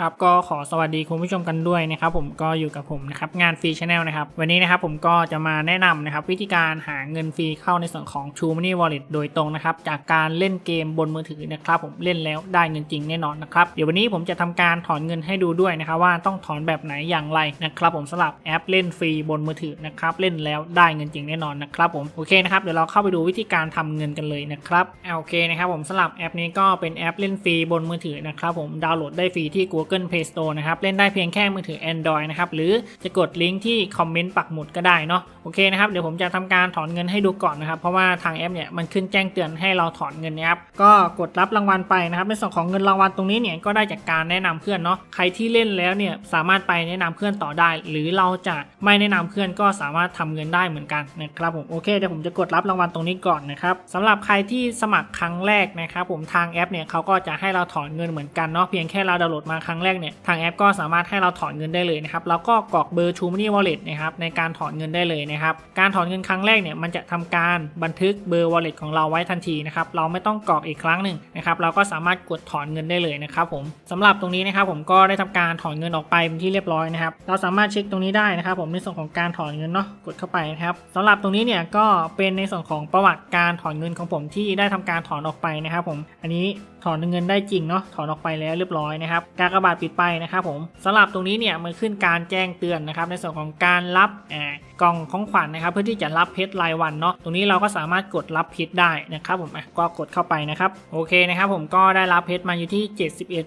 ครับก็ขอสวัสดีคุณผู้ชมกันด้วยนะครับผมก็อยู่กับผมนะครับงานฟรีชาแนลนะครับวันนี้นะครับผมก็จะมาแนะนำนะครับวิธีการหาเงินฟรีเข้าในส่วนของ True Money Wallet โดยตรงนะครับจากการเล่นเกมบนมือถือนะครับผมเล่นแล้วได้เงินจริงแน่นอนนะครับเดี๋ยววันนี้ผมจะทำการถอนเงินให้ดูด้วยนะครับว่าต้องถอนแบบไหนอย่างไรนะครับผมสำหรับแอปเล่นฟรีบนมือถือนะครับเล่นแล้วได้เงินจริงแน่นอนนะครับผมโอเคนะครับเดี๋ยวเราเข้าไปดูวิธีการทำเงินกันเลยนะครับโอเคนะครับผมสำหรับแอปนี้ก็เป็นแอปเล่นฟรีบนมือถือนะครับผมดาวน์โหลดได้ฟรีที่ Google Play Store นะครับ เล่นได้เพียงแค่มือถือ Android นะครับ หรือจะกดลิงก์ที่คอมเมนต์ปักหมุดก็ได้เนาะ โอเคนะครับ เดี๋ยวผมจะทำการถอนเงินให้ดูก่อนนะครับ เพราะว่าทางแอปเนี่ยมันขึ้นแจ้งเตือนให้เราถอนเงินในแอปก็กดรับรางวัลไปนะครับ ในส่วนของเงินรางวัลตรงนี้เนี่ยก็ได้จากการแนะนำเพื่อนเนาะ ใครที่เล่นแล้วเนี่ยสามารถไปแนะนำเพื่อนต่อได้ หรือเราจะไม่แนะนำเพื่อนก็สามารถทำเงินได้เหมือนกันนะครับผมโอเคเดี๋ยวผมจะกดรับรางวัลตรงนี้ก่อนนะครับสำหรับใครที่สมัครครั้งแรกนะครับผมทางแอปเนี่ยเขาก็จะให้เราถอนเงินเหมือนกันเนาะเพียงแค่เราดาวน์โหลดมาครั้งแรกเนี่ยทางแอปก็สามารถให้เราถอนเงินได้เลยนะครับแล้วก็กรอกเบอร์ True Money Wallet นะครับในการถอนเงินได้เลยนะครับการถอนเงินครั้งแรกเนี่ยมันจะทำการบันทึกเบอร์ Wallet ของเราไว้ทันทีนะครับเราไม่ต้องกรอกอีกครั้งหนึ่งนะครับเราก็สามารถกดถอนเงินได้เลยนะครับผมสำหรับตรงนี้นะครับผมก็ได้ทำการถอนเงินออกไปเป็นที่เรียบร้อยนะครับเราสามารถเช็คตรงนี้ได้นะครับผมในส่วนของการถอนเงินเนาะกดเข้าไปนะครับสำหรับตรงนี้เนี่ยก็เป็นในส่วนของประวัติการถอนเงินของผมที่ได้ทำการถอนออกไปนะครับผมอันนี้ถอนเงินได้จริงเนาะถอนออกไปแล้วเรียบร้อยนะครับการกระบาดปิดไปนะครับผมสำหรับตรงนี้เนี่ยมันขึ้นการแจ้งเตือนนะครับในส่วนของการรับแอบกล่องของขวัญนะครับเพื่อที่จะรับเพชรรายวันเนาะตรงนี้เราก็สามารถกดรับเพชรได้นะครับผมอะก็กดเข้าไปนะครับโอเคนะครับผมก็ได้รับเพชรมาอยู่ที่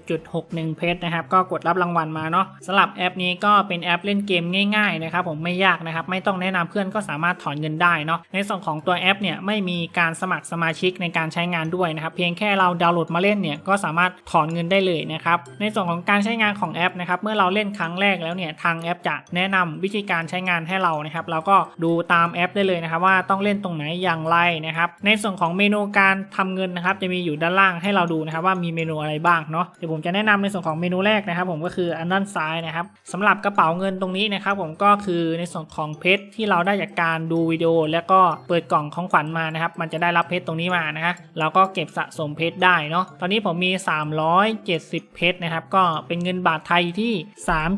71.61 เพชรนะครับก็กดรับรางวัลมาเนาะสำหรับแอปนี้ก็เป็นแอปเล่นเกมง่าย ๆนะครับผมไม่ยากนะครับไม่ต้องแนะนำเพื่อนก็สามารถถอนเงินได้เนาะในส่วนของตัวแอปเนี่ยไม่มีการสมัครสมาชิกในการใช้งานด้วยนะครับเพียงแค่เราดาวน์โหลดมาเล่นเนี่ยก็สามารถถอนเงินได้เลยนะครับในส่วนของการใช้งานของแอปนะครับเมื่อเราเล่นครั้งแรกแล้วเนี่ยทางแอปจะแนะนำวิธีการใช้งานให้เรานะครับเราก็ดูตามแอปได้เลยนะครับว่าต้องเล่นตรงไหนอย่างไรนะครับในส่วนของเมนูการทำเงินนะครับจะมีอยู่ด้านล่างให้เราดูนะครับว่ามีเมนูอะไรบ้างเนาะเดี๋ยวผมจะแนะนำในส่วนของเมนูแรกนะครับ ผมก็คืออันด้านซ้ายนะครับสำหรับกระเป๋าเงินตรงนี้นะครับผมก็คือในส่วนของเพชรที่เราได้จากการดูวิดีโอ แล้วก็เปิดกล่องของขวัญมานะครับมันจะได้รับเพชรตรงนี้มานะฮะเราก็เก็บสะสมเพชรได้เนาะตอนนี้ผมมี 370 เพชรนะครับก็เป็นเงินบาทไทยที่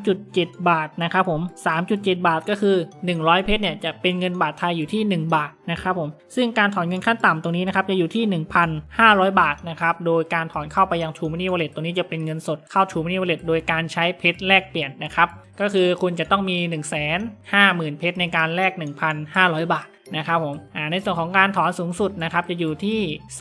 3.7 บาทนะครับผม 3.7 บาทก็คือ 100 เพชรเนี่ยจะเป็นเงินบาทไทยอยู่ที่ 1 บาทนะครับผม ซึ่งการถอนเงินขั้นต่ำตรงนี้นะครับจะอยู่ที่ 1,500 บาทนะครับ โดยการถอนเข้าไปยัง True Money Wallet ตัวนี้จะเป็นเงินสดเข้า True Money Wallet โดยการใช้เพชรแลกเปลี่ยนนะครับ ก็คือคุณจะต้องมี 1 5 0 0 0 0เพชรในการแลก 1,500 บาท นะครับผมอ่าในส่วนของการถอนสูงสุดนะครับจะอยู่ที่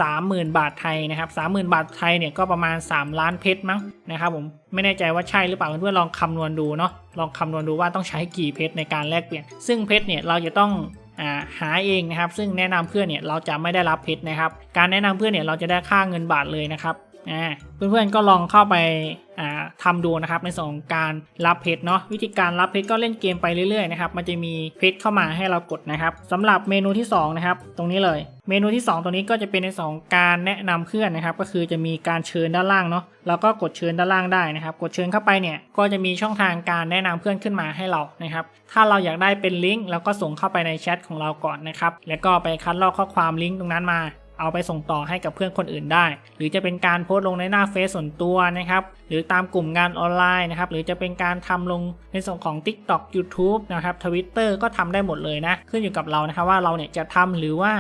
30,000 บาทไทยนะครับ30,000 บาทไทยเนี่ยก็ประมาณ 3 ล้านเพชรมั้งนะครับผมไม่แน่ใจว่าใช่หรือเปล่าเพื่อนๆลองคำนวณดูเนาะลองคำนวณดูว่าต้องใช้กี่เพชรในการแลกเปลี่ยน ซึ่งเพชรเนี่ยเราจะต้องาหาเองนะครับ ซึ่งแนะนำเพื่อนเนี่ยเราจะไม่ได้รับเพชรนะครับ การแนะนำเพื่อนเนี่ยเราจะได้ค่าเงินบาทเลยนะครับ เพื่อนๆก็ลองเข้าไปอ่าทำดูนะครับในส่วนของการรับเพชรเนาะวิธีการรับเพชรก็เล่นเกมไปเรื่อยๆนะครับมันจะมีเพชรเข้ามาให้เรากดนะครับสำหรับเมนูที่สองนะครับตรงนี้เลย เมนูที่ 2 ตัวนี้ก็จะเป็นในสองการแนะนำเพื่อนนะครับ ก็คือจะมีการเชิญด้านล่างเนาะเราก็กดเชิญด้านล่างได้นะครับ กดเชิญเข้าไปเนี่ยก็จะมีช่องทางการแนะนำเพื่อนขึ้นมาให้เรานะครับถ้าเราอยากได้เป็นลิงก์เราก็ส่งเข้าไปในแชทของเราก่อนนะครับแล้วก็ไปคัดลอกข้อความลิงก์ตรงนั้นมา เอาไปส่งต่อให้กับเพื่อนคนอื่นได้ หรือจะเป็นการโพสต์ลงในหน้าเฟซส่วนตัวนะครับ หรือตามกลุ่มงานออนไลน์นะครับ หรือจะเป็นการทำลงในส่วนของ TikTok YouTube นะครับ Twitter ก็ทำได้หมดเลยนะ ขึ้นอยู่กับเรานะครับว่าเราเนี่ยจะทำหรือว่า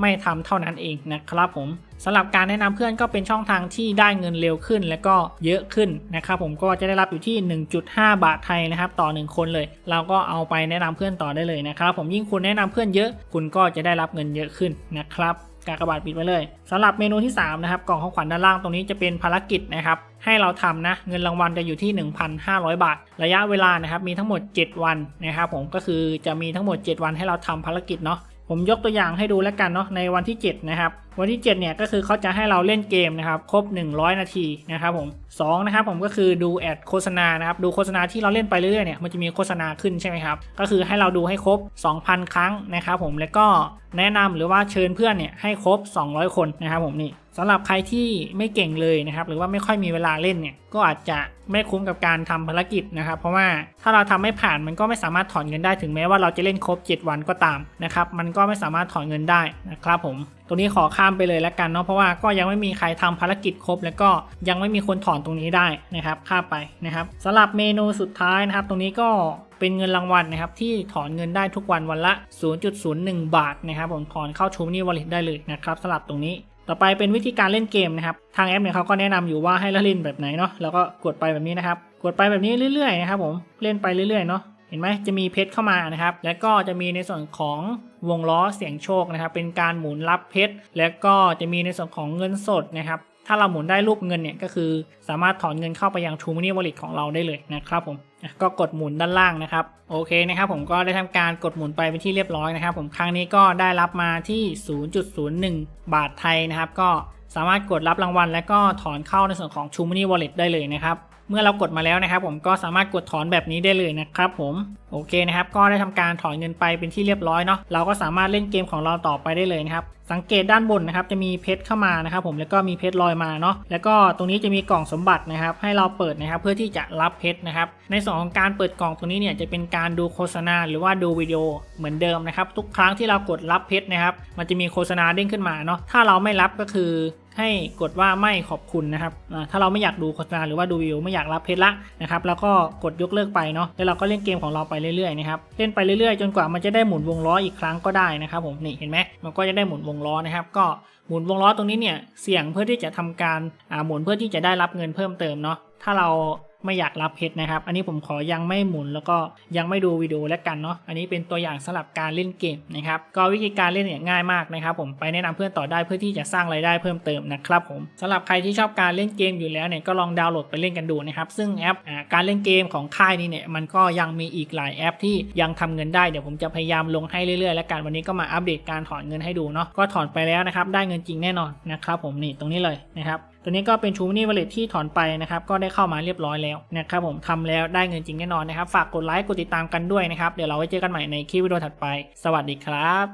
ไม่ทำเท่านั้นเองนะครับผมสำหรับการแนะนำเพื่อนก็เป็นช่องทางที่ได้เงินเร็วขึ้น และก็เยอะขึ้นนะครับผมก็จะได้รับอยู่ที่ 1.5 บาทไทยนะครับ ต่อ 1 คนเลย เราก็เอาไปแนะนำเพื่อนต่อได้เลยนะครับผมยิ่งคุณแนะนำเพื่อนเยอะ คุณก็จะได้รับเงินเยอะขึ้นนะครับ กากบาทปิดไปเลยสำหรับเมนูที่3นะครับกล่องของขวัญด้านล่างตรงนี้จะเป็นภารกิจนะครับให้เราทำนะเงินรางวัลจะอยู่ที่ 1,500 บาท ระยะเวลานะครับมีทั้งหมด 7 วันนะครับผมก็คือจะมีทั้งหมด 7 วันให้เราทำภารกิจเนาะ ผมยกตัวอย่างให้ดูแล้วกันเนาะในวันที่ 7 นะครับ วันที่ 7 เนี่ยก็คือเขาจะให้เราเล่นเกมนะครับ ครบ 100 นาทีนะครับผม2นะครับผมก็คือดูแอดโฆษณานะครับ ดูโฆษณาที่เราเล่นไปเรื่อยๆเนี่ยมันจะมีโฆษณาขึ้นใช่ไหมครับ ก็คือให้เราดูให้ครบ 2,000 ครั้งนะครับผมแล้วก็แนะนำหรือว่าเชิญเพื่อนเนี่ยให้ครบ 200 คนนะครับผมนี่ สำหรับใครที่ไม่เก่งเลยนะครับ หรือว่าไม่ค่อยมีเวลาเล่นเนี่ยก็อาจจะไม่คุ้มกับการทำภารกิจนะครับ เพราะว่าถ้าเราทำไม่ผ่านมันก็ไม่สามารถถอนเงินได้ถึงแม้ว่าเราจะเล่นครบ 7 วันก็ตามนะครับ มันก็ไม่สามารถถอนเงินได้นะครับผม ตรงนี้ขอข้ามไปเลยแล้วกันเนาะเพราะว่าก็ยังไม่มีใครทำภารกิจครบ แล้วก็ยังไม่มีคนถอนตรงนี้ได้นะครับข้ามไปนะครับสำหรับเมนูสุดท้ายนะครับ ตรงนี้ก็เป็นเงินรางวัลนะครับที่ถอนเงินได้ทุกวันวันละ 0.01 บาทนะครับผมถอนเข้าชูนี่วอลเล็ตได้เลยนะครับสำหรับตรงนี้ ต่อไปเป็นวิธีการเล่นเกมนะครับ ทางแอปเนี่ยเขาก็แนะนำอยู่ว่าให้เราเล่นแบบไหนเนาะแล้วก็กดไปแบบนี้นะครับ กดไปแบบนี้เรื่อยๆนะครับผมเล่นไปเรื่อยๆเนาะเห็นไหมจะมีเพชรเข้ามานะครับ แล้วก็จะมีในส่วนของวงล้อเสียงโชคนะครับ เป็นการหมุนรับเพชรแล้วก็จะมีในส่วนของเงินสดนะครับ ถ้าเราหมุนได้รูปเงินเนี่ยก็คือสามารถถอนเงินเข้าไปยัง True Money Wallet ของเราได้เลยนะครับผมก็กดหมุนด้านล่างนะครับโอเคนะครับผมก็ได้ทำการกดหมุนไปเป็นที่เรียบร้อยนะครับผมครั้งนี้ก็ได้รับมาที่ 0.01 บาทไทยนะครับก็สามารถกดรับรางวัล และก็ถอนเข้าในส่วนของ True Money Wallet ได้เลยนะครับ เมื่อเรากดมาแล้วนะครับ ผมก็สามารถกดถอนแบบนี้ได้เลยนะครับผมโอเคนะครับ ก็ได้ทำการถอนเงินไปเป็นที่เรียบร้อยเนาะเราก็สามารถเล่นเกมของเราต่อไปได้เลยนะครับ สังเกตด้านบนนะครับจะมีเพชรเข้ามานะครับผมแล้วก็มีเพชรลอยมาเนาะแล้วก็ตรงนี้จะมีกล่องสมบัตินะครับ ให้เราเปิดนะครับเพื่อที่จะรับเพชรนะครับ ในส่วนของการเปิดกล่องตรงนี้เนี่ยจะเป็นการดูโฆษณาหรือว่าดูวิดีโอเหมือนเดิมนะครับ ทุกครั้งที่เรากดรับเพชรนะครับ มันจะมีโฆษณาเด้งขึ้นมาเนาะถ้าเราไม่รับก็คือ ให้กดว่าไม่ขอบคุณนะครับ ถ้าเราไม่อยากดูโฆษณาหรือว่าดูวิวไม่อยากรับเพชรละนะครับ แล้วก็กดยกเลิกไปเนาะ แล้วเราก็เล่นเกมของเราไปเรื่อยๆนะครับ เล่นไปเรื่อยๆ จนกว่ามันจะได้หมุนวงล้ออีกครั้งก็ได้นะครับผม นี่เห็นไหมมันก็จะได้หมุนวงล้อนะครับ ก็หมุนวงล้อตรงนี้เนี่ย เสี่ยงเพื่อที่จะทำการหมุนเพื่อที่จะได้รับเงินเพิ่มเติมเนาะ ถ้าเรา ไม่อยากรับเพชรนะครับ อันนี้ผมขอยังไม่หมุนแล้วก็ยังไม่ดูวิดีโอแล้วกันเนาะ อันนี้เป็นตัวอย่างสำหรับการเล่นเกมนะครับ ก็วิธีการเล่นเนี่ยง่ายมากนะครับ ผมไปแนะนำเพื่อนต่อได้เพื่อที่จะสร้างรายได้เพิ่มเติมนะครับผมสำหรับใครที่ชอบการเล่นเกมอยู่แล้วเนี่ยก็ลองดาวน์โหลดไปเล่นกันดูนะครับ ซึ่งแอปอการเล่นเกมของค่ายนี้เนี่ยมันก็ยังมีอีกหลายแอป ที่ยังทำเงินได้เดี๋ยวผมจะพยายามลงให้เรื่อยๆแล้วกันวันนี้ก็มาอัปเดตการถอนเงินให้ดูเนาะก็ถอนไปแล้วนะครับได้เงินจริงแน่นอนนะครับผมนี่ตรงนี้เลยนะครับ ตัวนี้ก็เป็นชูนี่วอลเล็ตที่ถอนไปนะครับก็ได้เข้ามาเรียบร้อยแล้วนะครับผมทำแล้วได้เงินจริงแน่นอนนะครับ ฝากกดไลค์กดติดตามกันด้วยนะครับ เดี๋ยวเราไว้เจอกันใหม่ในคลิปวิดีโอถัดไป สวัสดีครับ